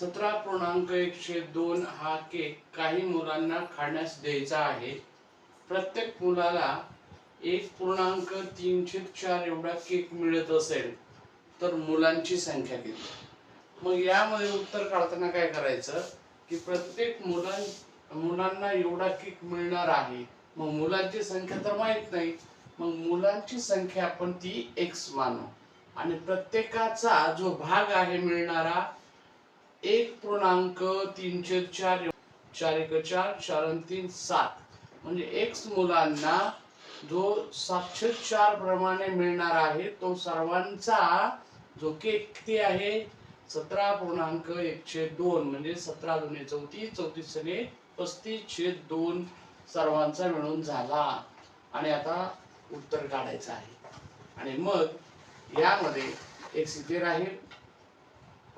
सतरा पूर्णांक एकशे दोन हा केक काही मुलांना खाण्यास द्यायचा आहे. प्रत्येक मुलाला एक पूर्णांक तीनशे चार एवढा केक मिळत असेल तर मुलांची संख्या किती? मग यामध्ये उत्तर काढताना काय करायचं? की प्रत्येक मुलां मुलांना एवढा केक मिळणार आहे मग मुलांची संख्या तर माहीत नाही मग मुलांची संख्या आपण ती एक्स मानू. आणि प्रत्येकाचा जो भाग आहे मिळणारा एक पूर्णांक तीनशे चार चार एक चार चार तीन सात. म्हणजे एक्स मुलांना जो सातशे चार प्रमाणे मिळणार आहे तो सर्वांचा जो केक किती आहे? सतरा पूर्णांक एकशे दोन म्हणजे सतरा दुने चौतीस चौतीस सने पस्तीस छेद दोन सर्वांचा मिळून झाला. आणि आता उत्तर काढायचं आहे. आणि मग यामध्ये एक सिद्धी राहील.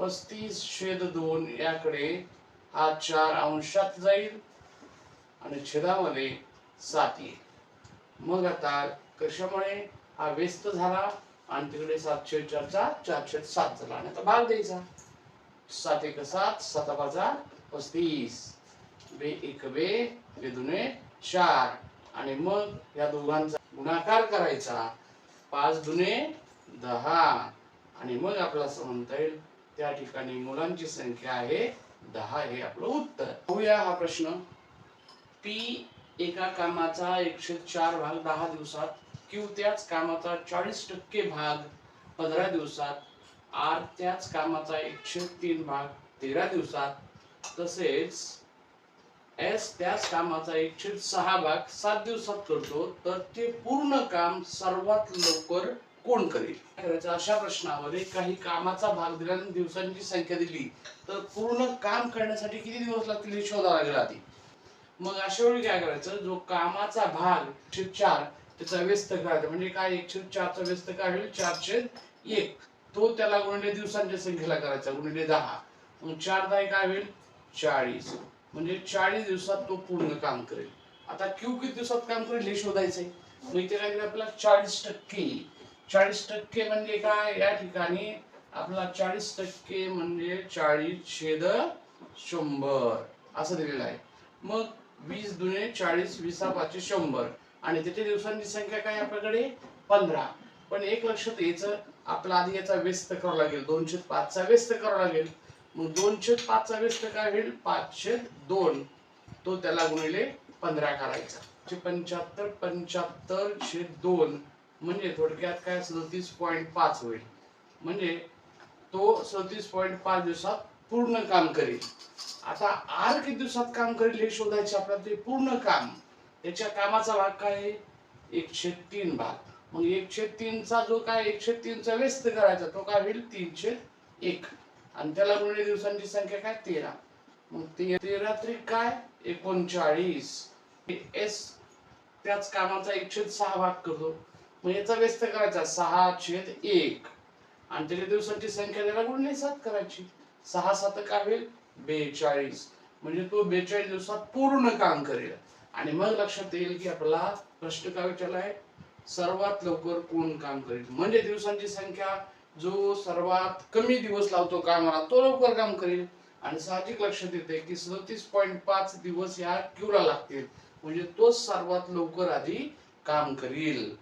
पस्तीस छेद दोन याकडे हा चार अंशात जाईल आणि छेदामध्ये सात येईल. मग आता कशामुळे हा व्यस्त झाला? आणि तिकडे सातशे चारचा चारशे सात झाला. आणि आता भाग द्यायचा. सात एक सात सात पाचा पस्तीस. बे एक बे बे दुने चार. आणि मग या दोघांचा गुणाकार करायचा. पाच दुने दहा. आणि मग आपल्याला असं म्हणता येईल त्या ठिकाणी मुलांची संख्या आहे दहा हे आपलं उत्तर. होऊया हा प्रश्न. पी एका कामाचा एकशे चार भाग दहा दिवसात क्यू त्याच कामाचा चाळीस टक्के भाग पंधरा दिवसात आर त्याच कामाचा एकशे तीन भाग तेरा दिवसात तसेच एस त्याच कामाचा एकशे सहा भाग सात दिवसात करतो तर ते पूर्ण काम सर्वात लवकर कोण करेल? काय करायचं अशा प्रश्नामध्ये काही कामाचा भाग दिल्यानंतर दिवसांची संख्या दिली तर पूर्ण काम करण्यासाठी किती दिवस लागतील हे शोधावं लागेल आधी. मग अशा वेळी काय करायचं? जो कामाचा भाग एकशे चार त्याचा व्यस्त करायचा म्हणजे काय? एकशे चारचा व्यस्त काय होईल चारशे एक. तो त्याला गुणिले दिवसांच्या संख्येला करायचा गुणिले दहा. मग चार दहा काय होईल? चाळीस. म्हणजे चाळीस दिवसात तो पूर्ण काम करेल. आता क्यू किती दिवसात काम करेल हे शोधायचंय. मग इथे काय आपल्याला? चाळीस टक्के. चाळीस टक्के म्हणजे काय? या ठिकाणी आपला चाळीस टक्के म्हणजे चाळीस छेद शंभर. असं दिलेलं आहे. मग वीस दुने चाळीस वीसा पाचशे शंभर. आणि त्याच्या दिवसांची संख्या काय आपल्याकडे? पंधरा. पण एक लक्षात यायचं आपला आधी याचा व्यस्त करावा लागेल. दोनशे पाचचा व्यस्त करावा लागेल. मग दोनशे पाचचा व्यस्त काय होईल? पाचशे दोन. तो त्याला गुणिले पंधरा करायचा. पंच्याहत्तर पंच्याहत्तर छेद दोन. म्हणजे थोडक्यात काय सदतीस पॉईंट पाच होईल. म्हणजे तो सदतीस पॉईंट पाच दिवसात पूर्ण काम करेल. आता आर किती दिवसात काम करेल हे शोधायचे आपल्याला ते पूर्ण काम. त्याच्या कामाचा भाग काय आहे? एकशे तीन भाग. मग एकशे तीनचा जो काय एकशे तीनचा व्यस्त करायचा तो काय होईल? तीनशे एक. आणि त्याला गुणिले दिवसांची संख्या काय? तेरा. मग ते तेरा त्रिक काय? एकोणचाळीस. एस त्याच कामाचा एकशे सहा भाग करतो. मग याचा व्यस्त करायचा. सहा छेद एक. आणि त्याच्या दिवसांची संख्या त्याला गुणले सात करायची. सहा सात काय होईल? बेचाळीस. म्हणजे तो बेचाळीस दिवसात पूर्ण काम करेल. आणि मग लक्षात येईल की आपला प्रश्न काय विचारलाय सर्वात लवकर कोण काम करेल? म्हणजे दिवसांची संख्या जो सर्वात कमी दिवस लावतो कामाला तो लवकर काम करेल. आणि साहजिक लक्षात येते की सदतीस पॉईंट पाच दिवस या क्यूला लागतील. म्हणजे तोच सर्वात लवकर आधी काम करील.